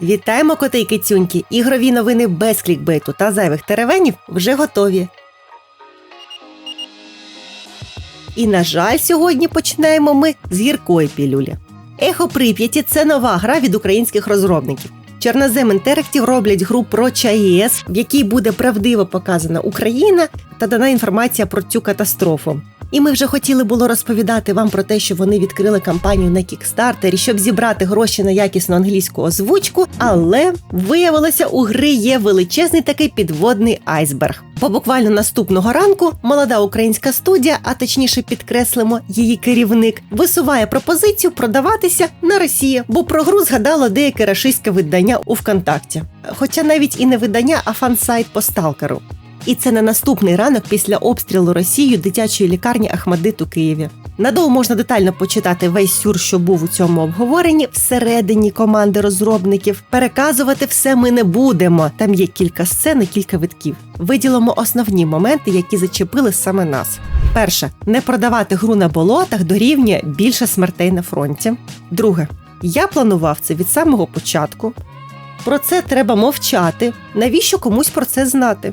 Вітаємо коти й кицюньки! Ігрові новини без клікбейту та зайвих теревенів вже готові. І, на жаль, сьогодні починаємо ми з гіркої пілюлі. Ехо Прип'яті це нова гра від українських розробників. Чорнозем Interactive роблять гру про ЧАЕС, в якій буде правдиво показана Україна та дана інформація про цю катастрофу. І ми вже хотіли було розповідати вам про те, що вони відкрили кампанію на кікстартері, щоб зібрати гроші на якісну англійську озвучку. Але виявилося, у гри є величезний такий підводний айсберг. Бо буквально наступного ранку молода українська студія, а точніше підкреслимо, її керівник, висуває пропозицію продаватися на Росії, бо про гру згадало деяке рашистське видання у ВКонтакті. Хоча навіть і не видання, а фан-сайт по сталкеру. І це на наступний ранок після обстрілу Росією дитячої лікарні Ахмадит у Києві. Надовго можна детально почитати весь сюр, що був у цьому обговоренні всередині команди розробників. Переказувати все ми не будемо. Там є кілька сцен і кілька витків. Виділимо основні моменти, які зачепили саме нас. Перше не продавати гру на болотах дорівнює більше смертей на фронті. Друге, я планував це від самого початку. Про це треба мовчати. Навіщо комусь про це знати?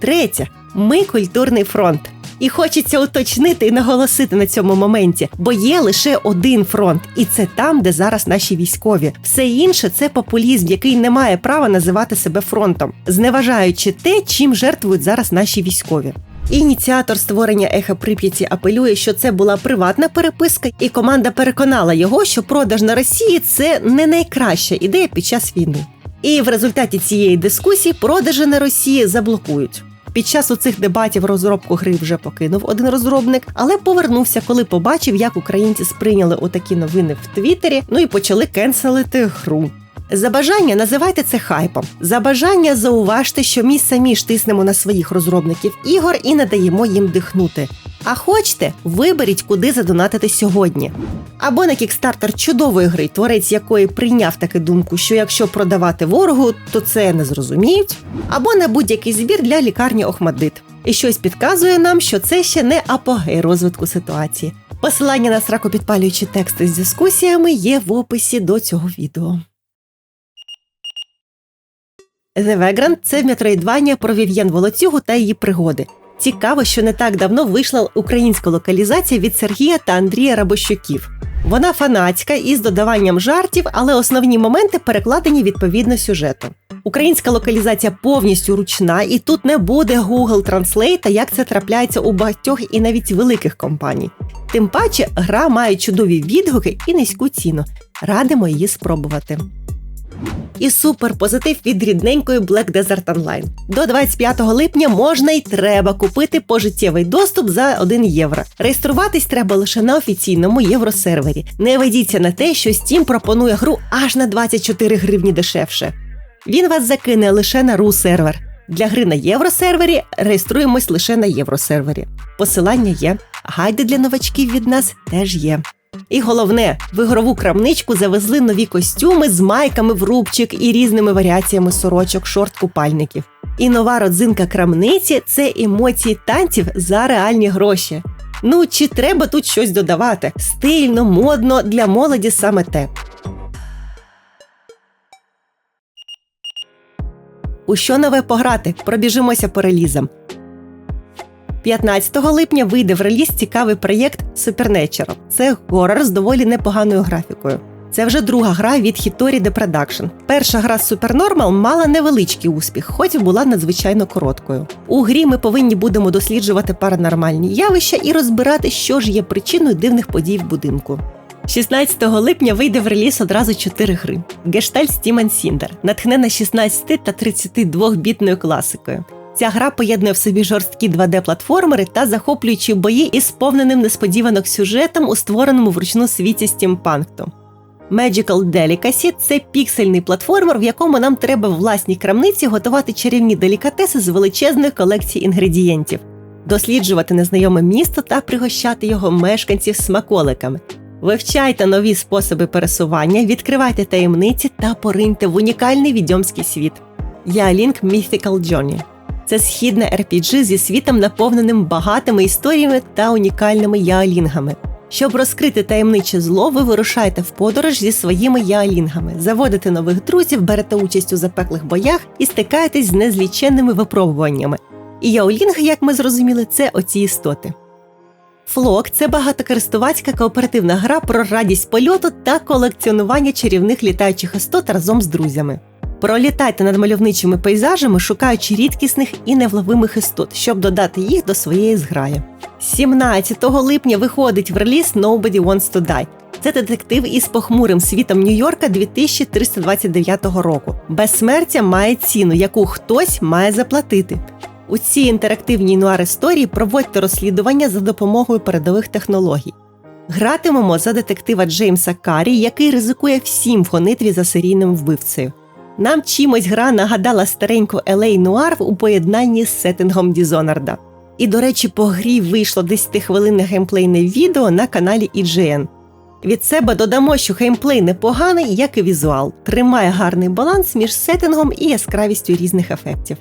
Третє, ми культурний фронт. І хочеться уточнити і наголосити на цьому моменті, бо є лише один фронт, і це там, де зараз наші військові. Все інше це популізм, який не має права називати себе фронтом, зневажаючи те, чим жертвують зараз наші військові. Ініціатор створення еха Прип'яті апелює, що це була приватна переписка, і команда переконала його, що продаж на Росії це не найкраща ідея під час війни. І в результаті цієї дискусії продажі на Росії заблокують. Під час цих дебатів розробку гри вже покинув один розробник, але повернувся, коли побачив, як українці сприйняли отакі новини в Твіттері, ну і почали кенселити гру. За бажання називайте це хайпом. За бажання зауважте, що ми самі ж тиснемо на своїх розробників ігор і не даємо їм дихнути. А хочете, виберіть, куди задонатити сьогодні. Або на кікстартер чудової гри, творець якої прийняв таку думку, що якщо продавати ворогу, то це не зрозуміють, або на будь-який збір для лікарні Охмадит. І щось підказує нам, що це ще не апогей розвитку ситуації. Посилання на сракопідпалюючі тексти з дискусіями є в описі до цього відео. The Vagrant – це метроїдвання про Вів'єн Волоцюгу та її пригоди. Цікаво, що не так давно вийшла українська локалізація від Сергія та Андрія Рабощуків. Вона фанатська із додаванням жартів, але основні моменти перекладені відповідно сюжету. Українська локалізація повністю ручна, і тут не буде Google Translate, як це трапляється у багатьох і навіть великих компаній. Тим паче, гра має чудові відгуки і низьку ціну. Радимо її спробувати. І супер позитив від рідненької Black Desert Online. До 25 липня можна і треба купити пожиттєвий доступ за 1 євро. Реєструватись треба лише на офіційному євросервері. Не ведіться на те, що Steam пропонує гру аж на 24 гривні дешевше. Він вас закине лише на ру сервер. Для гри на євросервері реєструємось лише на євросервері. Посилання є, гайди для новачків від нас теж є. І головне, в ігрову крамничку завезли нові костюми з майками в рубчик і різними варіаціями сорочок, шорт купальників. І нова родзинка крамниці це емоції танців за реальні гроші. Ну чи треба тут щось додавати? Стильно, модно для молоді саме те. У що нове пограти? Пробіжимося по релізам. 15 липня вийде в реліз цікавий проєкт Supernatural. Це горор з доволі непоганою графікою. Це вже друга гра від Hitori The Production. Перша гра Supernormal мала невеличкий успіх, хоч і була надзвичайно короткою. У грі ми повинні будемо досліджувати паранормальні явища і розбирати, що ж є причиною дивних подій в будинку. 16 липня вийде в реліз одразу чотири гри: Гештальт Стімен Сіндер, натхнена 16 та 32 бітною класикою. Ця гра поєднує в собі жорсткі 2D-платформери та захоплюючі бої із сповненим несподіванок сюжетом у створеному вручну світі стімпанкту. Magical Delicacy – це піксельний платформер, в якому нам треба в власній крамниці готувати чарівні делікатеси з величезної колекції інгредієнтів, досліджувати незнайоме місто та пригощати його мешканців смаколиками. Вивчайте нові способи пересування, відкривайте таємниці та пориньте в унікальний відьомський світ. Я Link Mythical Journey. Це східне RPG зі світом, наповненим багатими історіями та унікальними яолінгами. Щоб розкрити таємниче зло, ви вирушаєте в подорож зі своїми яолінгами, заводите нових друзів, берете участь у запеклих боях і стикаєтесь з незліченними випробуваннями. І яолінги, як ми зрозуміли, це оці істоти. Флок це багатокористувацька кооперативна гра про радість польоту та колекціонування чарівних літаючих істот разом з друзями. Пролітайте над мальовничими пейзажами, шукаючи рідкісних і невловимих істот, щоб додати їх до своєї зграї. 17 липня виходить в реліз Nobody Wants to Die. Це детектив із похмурим світом Нью-Йорка 2329 року. Безсмертя має ціну, яку хтось має заплатити. У цій інтерактивній нуар історії проводьте розслідування за допомогою передових технологій. Гратимемо за детектива Джеймса Карі, який ризикує всім в гонитві за серійним вбивцею. Нам чимось гра нагадала стареньку LA Нуар у поєднанні з сеттингом Дізонарда. І, до речі, по грі вийшло 10-хвилинне геймплейне відео на каналі IGN. Від себе додамо, що геймплей непоганий, як і візуал, тримає гарний баланс між сеттингом і яскравістю різних ефектів.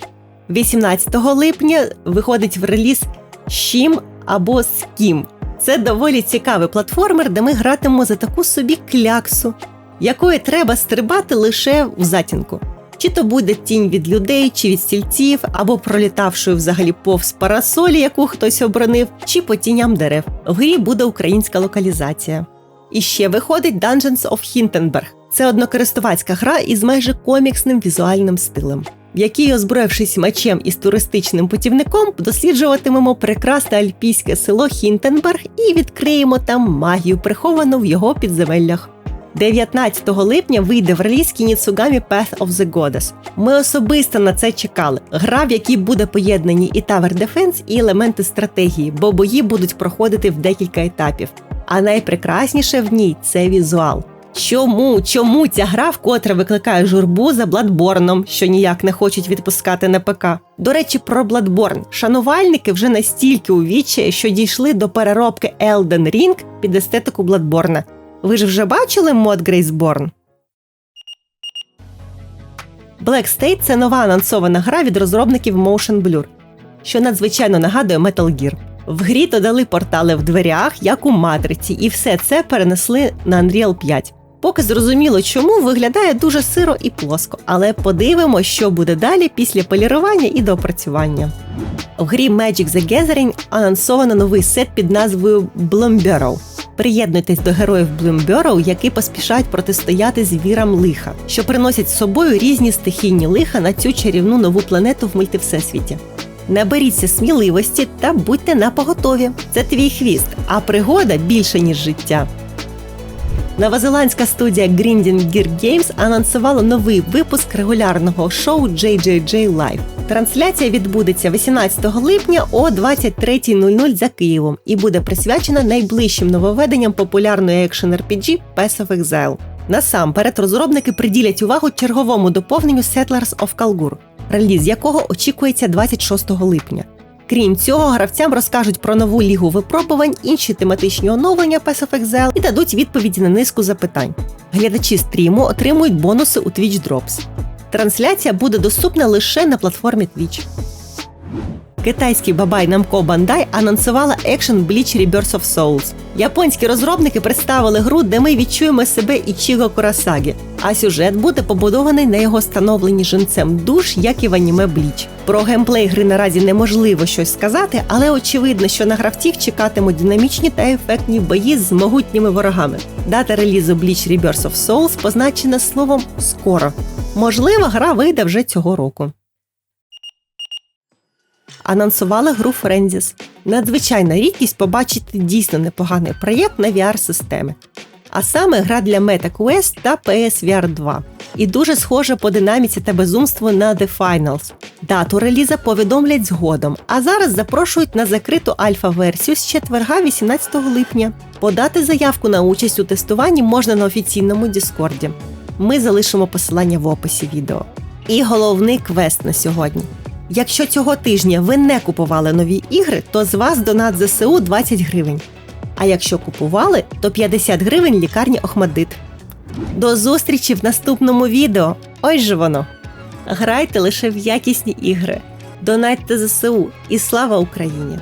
18 липня виходить в реліз Щім або Скім. Це доволі цікавий платформер, де ми гратимемо за таку собі кляксу, якої треба стрибати лише в затінку. Чи то буде тінь від людей, чи від стільців, або пролітавшою взагалі повз парасолі, яку хтось оборонив, чи по тіням дерев. В грі буде українська локалізація. І ще виходить Dungeons of Hindenburg. Це однокористувацька гра із майже коміксним візуальним стилем, в якій, озброївшись мечем із туристичним путівником, досліджуватимемо прекрасне альпійське село Хінтенберг і відкриємо там магію, приховану в його підземеллях. 19 липня вийде в реліз Кініцугамі Path of the Goddess. Ми особисто на це чекали. Гра, в якій буде поєднані і Tower Defense, і елементи стратегії, бо бої будуть проходити в декілька етапів. А найпрекрасніше в ній це візуал. Чому? Чому ця гра вкотре викликає журбу за Бладборном, що ніяк не хочуть відпускати на ПК? До речі, про Бладборн. Шанувальники вже настільки у вічі, що дійшли до переробки Elden Ring під естетику Бладборна. Ви ж вже бачили мод Грейсборн? Black State – це нова анонсована гра від розробників Motion Blur, що надзвичайно нагадує Metal Gear. В грі додали портали в дверях, як у матриці, і все це перенесли на Unreal 5. Поки зрозуміло, чому виглядає дуже сиро і плоско, але подивимо, що буде далі після полірування і доопрацювання. В грі Magic the Gathering анонсовано новий сет під назвою Bloomburrow. Приєднуйтесь до героїв Bloomburrow, які поспішають протистояти звірам лиха, що приносять з собою різні стихійні лиха на цю чарівну нову планету в мультивсесвіті. Наберіться сміливості та будьте на поготові. Це твій хвіст, а пригода більше, ніж життя. Новозеландська студія Grinding Gear Games анонсувала новий випуск регулярного шоу JJJ Live. Трансляція відбудеться 18 липня о 23.00 за Києвом і буде присвячена найближчим нововведенням популярної екшен RPG Path of Exile. Насамперед розробники приділять увагу черговому доповненню Settlers of Kalgur, реліз якого очікується 26 липня. Крім цього, гравцям розкажуть про нову лігу випробувань, інші тематичні оновлення Pass of і дадуть відповіді на низку запитань. Глядачі стріму отримують бонуси у Twitch Drops. Трансляція буде доступна лише на платформі Twitch. Китайський бабай Namco Bandai анонсувала Action Bleach Rebirth of Souls. Японські розробники представили гру, де ми відчуємо себе Ічіго Курасагі, а сюжет буде побудований на його становленні жінцем душ, як і в аніме Bleach. Про геймплей гри наразі неможливо щось сказати, але очевидно, що на гравців чекатимуть динамічні та ефектні бої з могутніми ворогами. Дата релізу Bleach Rebirth of Souls позначена словом скоро. Можливо, гра вийде вже цього року анонсували гру Френзіс. Надзвичайна рідкість побачити дійсно непоганий проєкт на VR-системи. А саме гра для MetaQuest та PSVR 2. І дуже схожа по динаміці та безумству на The Finals. Дату реліза повідомлять згодом, а зараз запрошують на закриту альфа-версію з четверга 18 липня. Подати заявку на участь у тестуванні можна на офіційному Діскорді. Ми залишимо посилання в описі відео. І головний квест на сьогодні. Якщо цього тижня ви не купували нові ігри, то з вас донат ЗСУ 20 гривень. А якщо купували, то 50 гривень лікарні Охмадит. До зустрічі в наступному відео. Ось же воно! Грайте лише в якісні ігри. Донатьте ЗСУ і слава Україні!